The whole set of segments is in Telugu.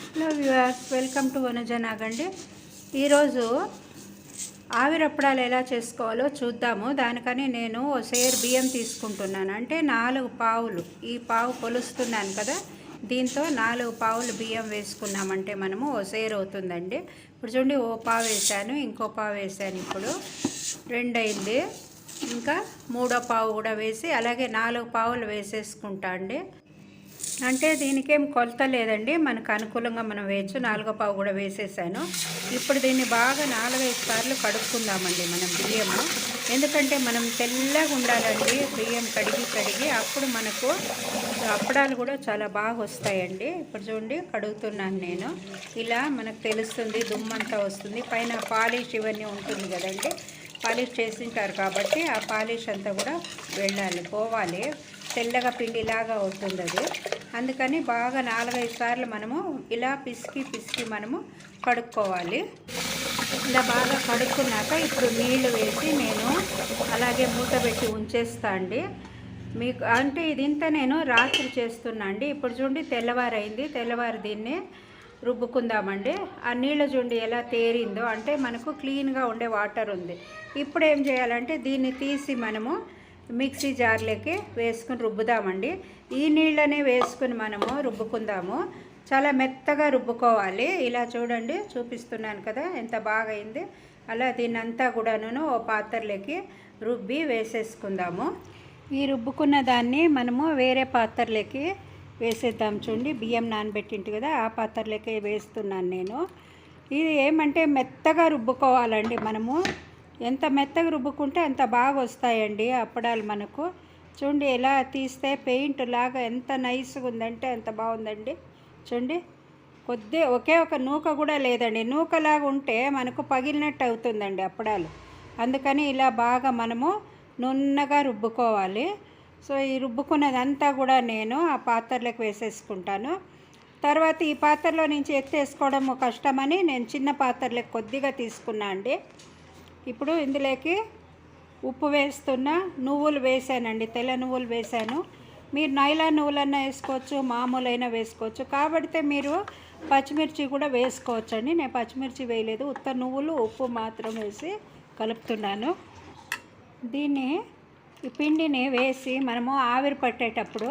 హలో వ్యూవర్స్ వెల్కమ్ టు వనజనాగండి ఈరోజు ఆవిరప్పడాలు ఎలా చేసుకోవాలో చూద్దాము. దానికని నేను ఓ సేర్ బియ్యం తీసుకుంటున్నాను. అంటే నాలుగు పావులు. ఈ పావు కొలుస్తున్నాను కదా. దీంతో నాలుగు పావులు బియ్యం వేసుకున్నామంటే మనము ఓ సేరు అవుతుందండి. ఇప్పుడు చూడండి ఓ పావు వేసాను ఇంకో పావు వేసాను ఇప్పుడు. రెండు అయింది ఇంకా మూడో పావు కూడా వేసి అలాగే నాలుగు పావులు వేసేసుకుంటా అండి. అంటే దీనికేం కొలత లేదండి. మనకు అనుకూలంగా మనం వేయచ్చు. నాలుగో పావు కూడా వేసేసాను. ఇప్పుడు దీన్ని బాగా నాలుగైదు సార్లు కడుక్కుందామండి మనం బియ్యము. ఎందుకంటే మనం తెల్లగా ఉండాలండి. బియ్యం కడిగి కడిగి అప్పుడు మనకు అప్పడాలు కూడా చాలా బాగా వస్తాయండి. ఇప్పుడు చూడండి కడుగుతున్నాను నేను. ఇలా మనకు తెలుస్తుంది దుమ్మంతా వస్తుంది. పైన పాలిష్ ఇవన్నీ ఉంటుంది కదండి. పాలిష్ చేసింటారు కాబట్టి ఆ పాలిష్ అంతా కూడా వెళ్ళాలి పోవాలి. తెల్లగా పిండిలాగా అవుతుంది అది అందుకని బాగా నాలుగైదు సార్లు మనము ఇలా పిసికి పిసికి మనము కడుక్కోవాలి. ఇలా బాగా కడుక్కున్నాక ఇప్పుడు నీళ్ళు వేసి నేను అలాగే మూత పెట్టి ఉంచేస్తా అండి. మీకు అంటే ఇదింత నేను రాత్రి చేస్తున్నా అండి. ఇప్పుడు చూడండి తెల్లవారైంది. తెల్లవారు దీన్ని రుబ్బుకుందామండి. ఆ నీళ్ళ చూడండి ఎలా తేరిందో అంటే మనకు క్లీన్గా ఉండే వాటర్ ఉంది. ఇప్పుడు ఏం చేయాలంటే దీన్ని తీసి మనము మిక్సీ జార్లోకి వేసుకుని రుబ్బుదామండి. ఈ నీళ్ళనే వేసుకుని మనము రుబ్బుకుందాము. చాలా మెత్తగా రుబ్బుకోవాలి. ఇలా చూడండి చూపిస్తున్నాను కదా ఎంత బాగా అయింది అలా దీన్నంతా కూడాను ఓ పాత్రలోకి రుబ్బి వేసేసుకుందాము. ఈ రుబ్బుకున్న దాన్ని మనము వేరే పాత్రలోకి వేసేద్దాం చూడండి. బియ్యం నానబెట్టింటి కదా ఆ పాత్రలోకి వేస్తున్నాను నేను. ఇది ఏమంటే మెత్తగా రుబ్బుకోవాలండి మనము. ఎంత మెత్తగా రుబ్బుకుంటే అంత బాగా వస్తాయండి అప్పడాలు మనకు. చూడండి ఎలా తీస్తే పెయింట్ లాగా ఎంత నైస్గా ఉందంటే అంత బాగుందండి. చూడండి కొద్ది ఒకే ఒక నూక కూడా లేదండి. నూకలాగా ఉంటే మనకు పగిలినట్టు అవుతుందండి అప్పడాలు. అందుకని ఇలా బాగా మనము నున్నగా రుబ్బుకోవాలి. సో ఈ రుబ్బుకున్నదంతా కూడా నేను ఆ పాత్రలోకి వేసేసుకుంటాను. తర్వాత ఈ పాత్రలో నుంచి ఎత్తేసుకోవడం కష్టమని నేను చిన్న పాత్రలోకి కొద్దిగా తీసుకున్నా అండి. ఇప్పుడు ఇందులోకి ఉప్పు వేస్తున్నా నువ్వులు వేసానండి తెల్ల నువ్వులు వేసాను. మీరు నైలా నువ్వులన్నా వేసుకోవచ్చు మామూలైనా వేసుకోవచ్చు. కాబట్టి మీరు పచ్చిమిర్చి కూడా వేసుకోవచ్చు అండి నేను పచ్చిమిర్చి వేయలేదు ఉత్త నువ్వులు ఉప్పు మాత్రం వేసి కలుపుతున్నాను. దీన్ని ఈ పిండిని వేసి మనము ఆవిరి పట్టేటప్పుడు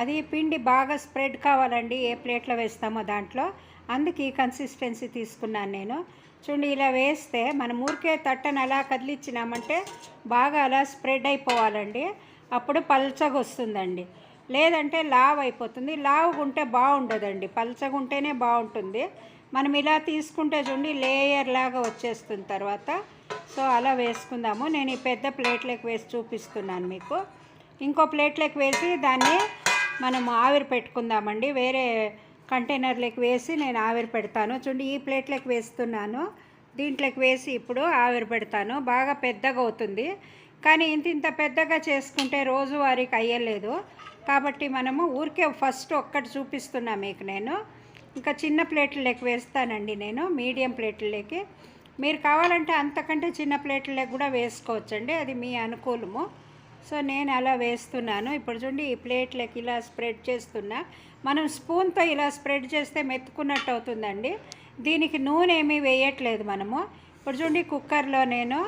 అది పిండి బాగా స్ప్రెడ్ కావాలండి ఏ ప్లేట్లో వేస్తామో దాంట్లో. అందుకే ఈ కన్సిస్టెన్సీ తీసుకున్నాను నేను. చూడండి ఇలా వేస్తే మనం ఊరికే తట్టను అలా కదిలిచ్చినామంటే బాగా అలా స్ప్రెడ్ అయిపోవాలండి. అప్పుడు పల్చగా వస్తుందండి. లేదంటే లావ్ అయిపోతుంది. లావుగా ఉంటే బాగుండదండి. పల్చగా ఉంటేనే బాగుంటుంది. మనం ఇలా తీసుకుంటే చూడండి లేయర్ లాగా వచ్చేస్తుంది తర్వాత. సో అలా వేసుకుందాము. నేను ఈ పెద్ద ప్లేట్లోకి వేసి చూపిస్తున్నాను మీకు. ఇంకో ప్లేట్లోకి వేసి దాన్ని మనం ఆవిరి పెట్టుకుందామండి. వేరే కంటైనర్లోకి వేసి నేను ఆవిరి పెడతాను. చూడండి ఈ ప్లేట్లోకి వేస్తున్నాను. దీంట్లోకి వేసి ఇప్పుడు ఆవిరి పెడతాను. బాగా పెద్దగా అవుతుంది. కానీ ఇంత ఇంత పెద్దగా చేసుకుంటే రోజువారీకి అయ్యలేదు. కాబట్టి మనము ఊరికే ఫస్ట్ ఒక్కటి చూపిస్తున్నా మీకు నేను. ఇంకా చిన్న ప్లేట్లలోకి వేస్తానండి నేను మీడియం ప్లేట్లలోకి మీరు కావాలంటే అంతకంటే చిన్న ప్లేట్లలోకి కూడా వేసుకోవచ్చండి. అది మీ అనుకూలము. సో నేను అలా వేస్తున్నాను. ఇప్పుడు చూడండి ఈ ప్లేట్లకి ఇలా స్ప్రెడ్ చేస్తున్నా. మనం స్పూన్తో ఇలా స్ప్రెడ్ చేస్తే మెత్తుకున్నట్టు అవుతుందండి. దీనికి నూనె ఏమీ వేయట్లేదు మనము. ఇప్పుడు చూడండి కుక్కర్లో నేను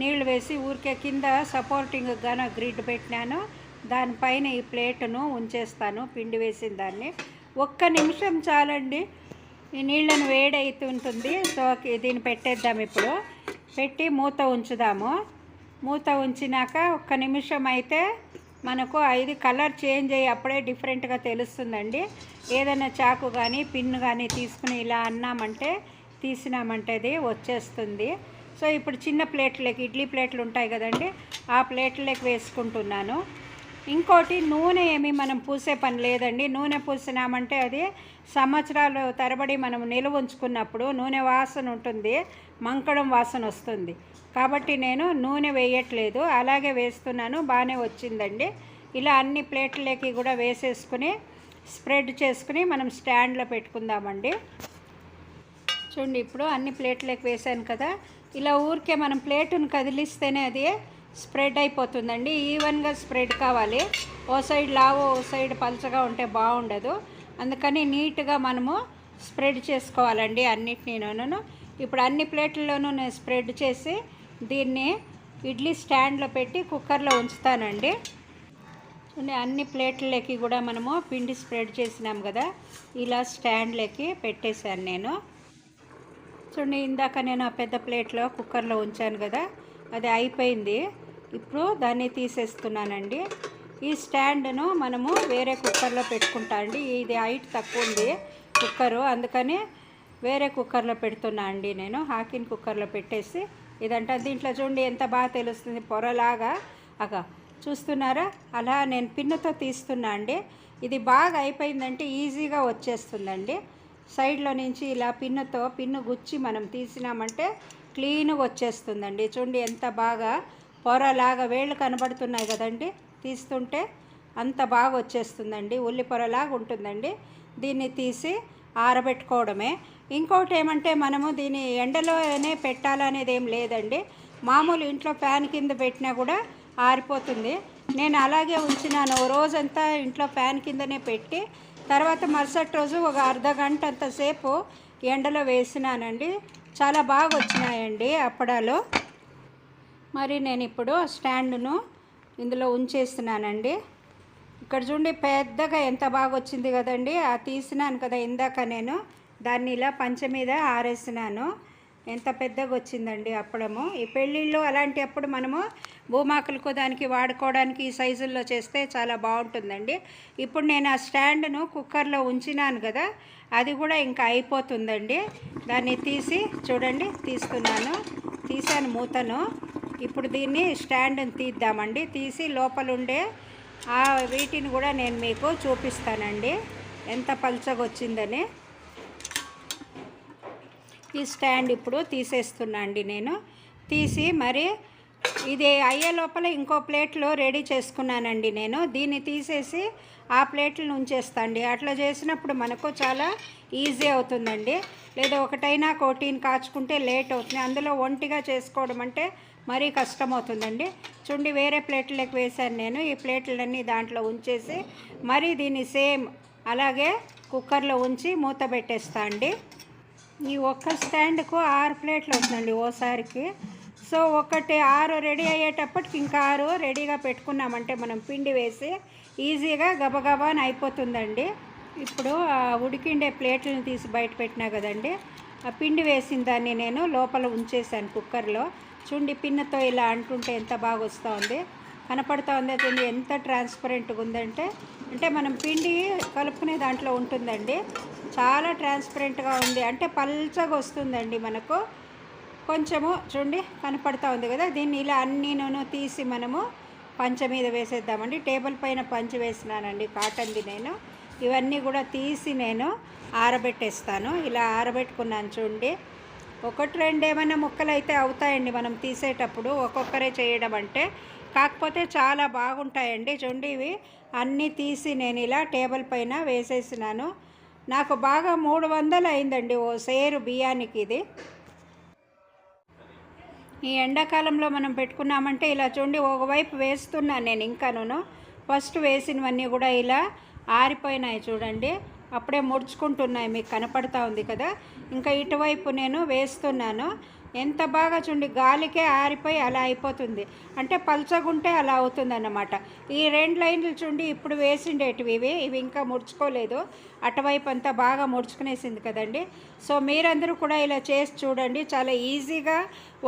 నీళ్ళు వేసి ఊరికే కింద సపోర్టింగ్ గాను గ్రిడ్ పెట్టినాను. దానిపైన ఈ ప్లేటును ఉంచేస్తాను పిండి వేసిన దాన్ని. ఒక్క నిమిషం చాలండి. ఈ నీళ్ళను వేడవుతుంటుంది సో దీన్ని పెట్టేద్దాం ఇప్పుడు. పెట్టి మూత ఉంచుదాము. మూత ఉంచినాక ఒక్క నిమిషం అయితే మనకు ఐదు కలర్ చేంజ్ అయ్యి అప్పుడే డిఫరెంట్గా తెలుస్తుందండి. ఏదైనా చాకు కానీ పిన్ కానీ తీసుకుని ఇలా అన్నామంటే తీసినామంటే అది వచ్చేస్తుంది. సో ఇప్పుడు చిన్న ప్లేట్లకి ఇడ్లీ ప్లేట్లు ఉంటాయి కదండి ఆ ప్లేట్లకి వేసుకుంటున్నాను. ఇంకోటి నూనె ఏమి మనం పూసే పని లేదండి. నూనె పూసినామంటే అది సంవత్సరాలు తరబడి మనం నిల్వ ఉంచుకున్నప్పుడు నూనె వాసన ఉంటుంది. మంకడం వాసన వస్తుంది. కాబట్టి నేను నూనె వేయట్లేదు. అలాగే వేస్తున్నాను. బాగానే వచ్చిందండి. ఇలా అన్ని ప్లేట్లకి కూడా వేసేసుకుని స్ప్రెడ్ చేసుకుని మనం స్టాండ్లో పెట్టుకుందామండి. చూడండి ఇప్పుడు అన్ని ప్లేట్లకి వేసాను కదా. ఇలా ఊరికే మనం ప్లేటును కదిలిస్తేనే అది స్ప్రెడ్ అయిపోతుందండి. ఈవెన్గా స్ప్రెడ్ కావాలి. ఓ సైడ్ లావు ఓ సైడ్ పలచగా ఉంటే బాగుండదు. అందుకని నీట్గా మనము స్ప్రెడ్ చేసుకోవాలండి అన్నిటినీను ఇప్పుడు అన్ని ప్లేట్లలోనూ నేను స్ప్రెడ్ చేసి దీన్ని ఇడ్లీ స్టాండ్లో పెట్టి కుక్కర్లో ఉంచుతానండి. అన్ని ప్లేట్లకి కూడా మనము పిండి స్ప్రెడ్ చేసినాం కదా ఇలా స్టాండ్లకి పెట్టేశాను నేను. చూడండి ఇందాక నేను ఆ పెద్ద ప్లేట్లో కుక్కర్లో ఉంచాను కదా అది అయిపోయింది. ఇప్పుడు దాన్ని తీసేస్తున్నానండి. ఈ స్టాండ్ను మనము వేరే కుక్కర్లో పెట్టుకుంటా అండి. ఇది హైట్ తక్కువ ఉంది కుక్కరు అందుకని వేరే కుక్కర్లో పెడుతున్నా అండి నేను హాకిన్ కుక్కర్లో పెట్టేసి. ఇదంటే దీంట్లో చూడండి ఎంత బాగా తెలుస్తుంది పొరలాగా. అక చూస్తున్నారా? అలా నేను పిన్నుతో తీస్తున్నా అండి. ఇది బాగా అయిపోయిందంటే ఈజీగా వచ్చేస్తుందండి. సైడ్లో నుంచి ఇలా పిన్నుతో పిన్ను గుచ్చి మనం తీసినామంటే క్లీన్గా వచ్చేస్తుందండి. చూడండి ఎంత బాగా పొరలాగా వేళ్ళు కనబడుతున్నాయి కదండి. తీస్తుంటే అంత బాగా వచ్చేస్తుందండి. ఉల్లి పొరలాగా ఉంటుందండి. దీన్ని తీసి ఆరబెట్టుకోవడమే. ఇంకోటి ఏమంటే మనము దీన్ని ఎండలోనే పెట్టాలనేది ఏం లేదండి. మామూలు ఇంట్లో ఫ్యాన్ కింద పెట్టినా కూడా ఆరిపోతుంది. నేను అలాగే ఉంచినాను. ఓ రోజంతా ఇంట్లో ఫ్యాన్ కిందనే పెట్టి తర్వాత మరుసటి రోజు ఒక అర్ధ గంట అంతసేపు ఎండలో వేసినానండి. చాలా బాగా వచ్చినాయండి అప్పడాలు. మరి నేను ఇప్పుడు స్టాండ్ను ఇందులో ఉంచేస్తున్నానండి. ఇక్కడ చూడండి పెద్దగా ఎంత బాగా వచ్చింది కదండి. ఆ తీసినాను కదా ఇందాక నేను. దాన్ని ఇలా పంచ మీద ఆరేసినాను. ఎంత పెద్దగా వచ్చిందండి అప్పడము. ఈ పెళ్ళిళ్ళు అలాంటి అప్పుడు మనము భూమాకులకు దానికి వాడుకోవడానికి ఈ సైజుల్లో చేస్తే చాలా బాగుంటుందండి. ఇప్పుడు నేను ఆ స్టాండ్ను కుక్కర్లో ఉంచినాను కదా అది కూడా ఇంకా అయిపోతుందండి. దాన్ని తీసి చూడండి తీస్తున్నాను. తీసాను మూతను. ఇప్పుడు దీన్ని స్టాండ్ని తీద్దామండి. తీసి లోపలుండే వీటిని కూడా నేను మీకు చూపిస్తానండి. ఎంత పల్చగా వచ్చిందని ఈ స్టాండ్ ఇప్పుడు తీసేస్తున్నా అండి నేను. తీసి మరి ఇది అయ్యే లోపల ఇంకో ప్లేట్లో రెడీ చేసుకున్నానండి నేను. దీన్ని తీసేసి ఆ ప్లేట్లను ఉంచేస్తాండి. అట్లా చేసినప్పుడు మనకు చాలా ఈజీ అవుతుందండి. లేదా ఒకటైనా కోటీని కాచుకుంటే లేట్ అవుతుంది. అందులో ఒంటిగా చేసుకోవడం అంటే మరీ కష్టం అవుతుందండి చూడండి వేరే ప్లేట్లకు వేశాను నేను. ఈ ప్లేట్లన్నీ దాంట్లో ఉంచేసి మరి దీన్ని సేమ్ అలాగే కుక్కర్లో ఉంచి మూత పెట్టేస్తా అండి. ఈ ఒక్క స్టాండ్కు ఆరు ప్లేట్లు అవుతుందండి ఓసారికి. సో ఒకటి ఆరు రెడీ అయ్యేటప్పటికి ఇంకా ఆరు రెడీగా పెట్టుకున్నామంటే మనం పిండి వేసి ఈజీగా గబగబాని అయిపోతుందండి. ఇప్పుడు ఉడికిండే ప్లేట్లను తీసి బయట పెట్టినా కదండి. ఆ పిండి వేసిన దాన్ని నేను లోపల ఉంచేసాను కుక్కర్లో. చూడండి పిన్నతో ఇలా అంటుంటే ఎంత బాగా వస్తూ ఉంది కనపడుతూ ఉంది చూడండి ఎంత ట్రాన్స్పరెంట్గా ఉందంటే అంటే మనం పిండి కలుపుకునే దాంట్లో ఉంటుందండి. చాలా ట్రాన్స్పరెంట్గా ఉంది. అంటే పల్చగా వస్తుందండి మనకు. కొంచెము చూడండి కనపడుతూ ఉంది కదా. దీన్ని ఇలా అన్నీను తీసి మనము పంచ మీద వేసేద్దామండి. టేబుల్ పైన పంచ వేసినానండి కాటన్ది నేను. ఇవన్నీ కూడా తీసి నేను ఆరబెట్టేస్తాను. ఇలా ఆరబెట్టుకున్నాను చూడండి. ఒకటి రెండు ఏమైనా ముక్కలు అయితే అవుతాయండి మనం తీసేటప్పుడు. ఒక్కొక్కరే చేయడం అంటే కాకపోతే చాలా బాగుంటాయండి. చూడండి ఇవి అన్నీ తీసి నేను ఇలా టేబుల్ పైన వేసేసినాను. నాకు బాగా మూడు వందలు అయిందండి ఓ సేరు బియ్యానికి ఇది. ఈ ఎండాకాలంలో మనం పెట్టుకున్నామంటే ఇలా చూడండి ఒకవైపు వేస్తున్నాను నేను ఇంకాను ఫస్ట్ వేసినవన్నీ కూడా ఇలా ఆరిపోయినాయి చూడండి. అప్పుడే ముడుచుకుంటున్నాయి మీకు కనపడతా ఉంది కదా. ఇంకా ఇటువైపు నేను వేస్తున్నాను. ఎంత బాగా చూడండి గాలికే ఆరిపోయి అలా అయిపోతుంది. అంటే పల్చగుంటే అలా అవుతుంది అన్నమాట ఈ రెండు లైన్లు చూడండి ఇప్పుడు వేసిండేటివి ఇవి. ఇవి ఇంకా ముడుచుకోలేదు. అటువైపు అంతా బాగా ముడుచుకునేసింది కదండి. సో మీరందరూ కూడా ఇలా చేసి చూడండి. చాలా ఈజీగా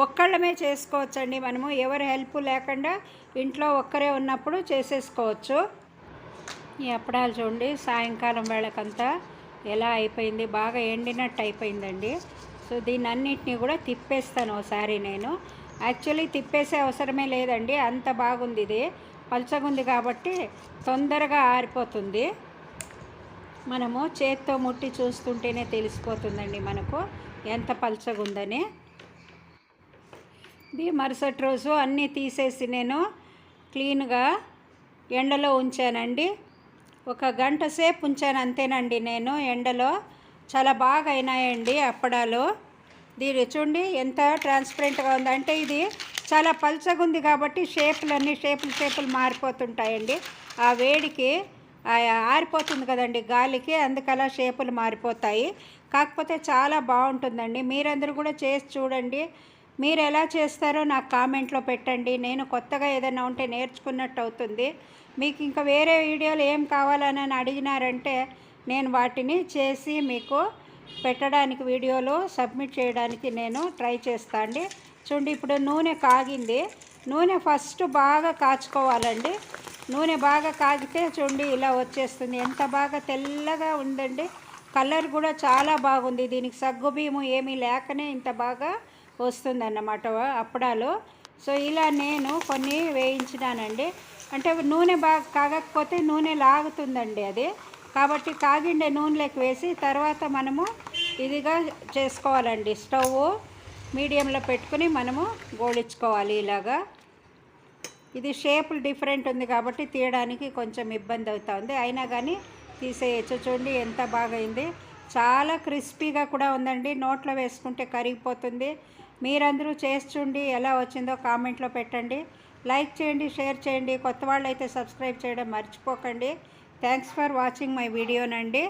ఒక్కళ్ళమే చేసుకోవచ్చండి మనము. ఎవరి హెల్ప్ లేకుండా ఇంట్లో ఒక్కరే ఉన్నప్పుడు చేసేసుకోవచ్చు. ఈ అప్పడాలు చూడండి సాయంకాలం వేళకంతా ఎలా అయిపోయింది బాగా ఎండినట్టు అయిపోయిందండి. సో దీన్ని అన్నిటినీ కూడా తిప్పేస్తాను ఒకసారి నేను. యాక్చువల్లీ తిప్పేసే అవసరమే లేదండి అంత బాగుంది ఇది. పల్చగుంది కాబట్టి తొందరగా ఆరిపోతుంది. మనము చేత్తో ముట్టి చూస్తుంటేనే తెలిసిపోతుందండి మనకు ఎంత పల్చగుందని. ఇది మరుసటి రోజు అన్నీ తీసేసి నేను క్లీన్గా ఎండలో ఉంచానండి. ఒక గంట సేపు ఉంచాను అంతేనండి నేను. ఎండలో చాలా బాగా అయినాయండి అప్పడాలు. దీని చూడండి ఎంత ట్రాన్స్పరెంట్గా ఉందంటే ఇది చాలా పల్చగా ఉంది కాబట్టి షేపులు అన్నీ షేపులు షేపులు మారిపోతుంటాయండి. ఆ వేడికి ఆరిపోతుంది కదండి గాలికి అందుకలా షేపులు మారిపోతాయి. కాకపోతే చాలా బాగుంటుందండి. మీరందరూ కూడా చేసి చూడండి. మీరు ఎలా చేస్తారో నాకు కామెంట్లో పెట్టండి. నేను కొత్తగా ఏదైనా ఉంటే నేర్చుకున్నట్టు అవుతుంది. మీకు ఇంకా వేరే వీడియోలు ఏం కావాలని అని అడిగినారంటే నేను వాటిని చేసి మీకు పెట్టడానికి వీడియోలో సబ్మిట్ చేయడానికి నేను ట్రై చేస్తా అండి. చూడండి ఇప్పుడు నూనె కాగింది. నూనె ఫస్ట్ బాగా కాచుకోవాలండి. నూనె బాగా కాగితే చూడండి ఇలా వచ్చేస్తుంది. ఎంత బాగా తెల్లగా ఉందండి. కలర్ కూడా చాలా బాగుంది. దీనికి సగ్గు బియ్యము ఏమీ లేకనే ఇంత బాగా వస్తుందన్నమాట అప్పడాలు. సో ఇలా నేను కొన్ని వేయించినానండి. అంటే నూనె బాగా కాగకపోతే నూనె లాగుతుందండి అది. కాబట్టి కాగిండే నూనెలోకి వేసి తర్వాత మనము ఇదిగా చేసుకోవాలండి. స్టవ్ మీడియంలో పెట్టుకుని మనము గోళించుకోవాలి ఇలాగా. ఇది షేపులు డిఫరెంట్ ఉంది కాబట్టి తీయడానికి కొంచెం ఇబ్బంది అవుతుంది అయినా కానీ తీసేయచ్చు. చూడండి ఎంత బాగా అయింది. చాలా క్రిస్పీగా కూడా ఉందండి. నోట్లో వేసుకుంటే కరిగిపోతుంది. మీరందరూ చేసి చూడండి ఎలా వచ్చిందో కామెంట్లో పెట్టండి. లైక్ చేయండి షేర్ చేయండి. కొత్త వాళ్ళు అయితే సబ్స్క్రైబ్ చేయడం మర్చిపోకండి. Thanks for watching my వీడియోనండి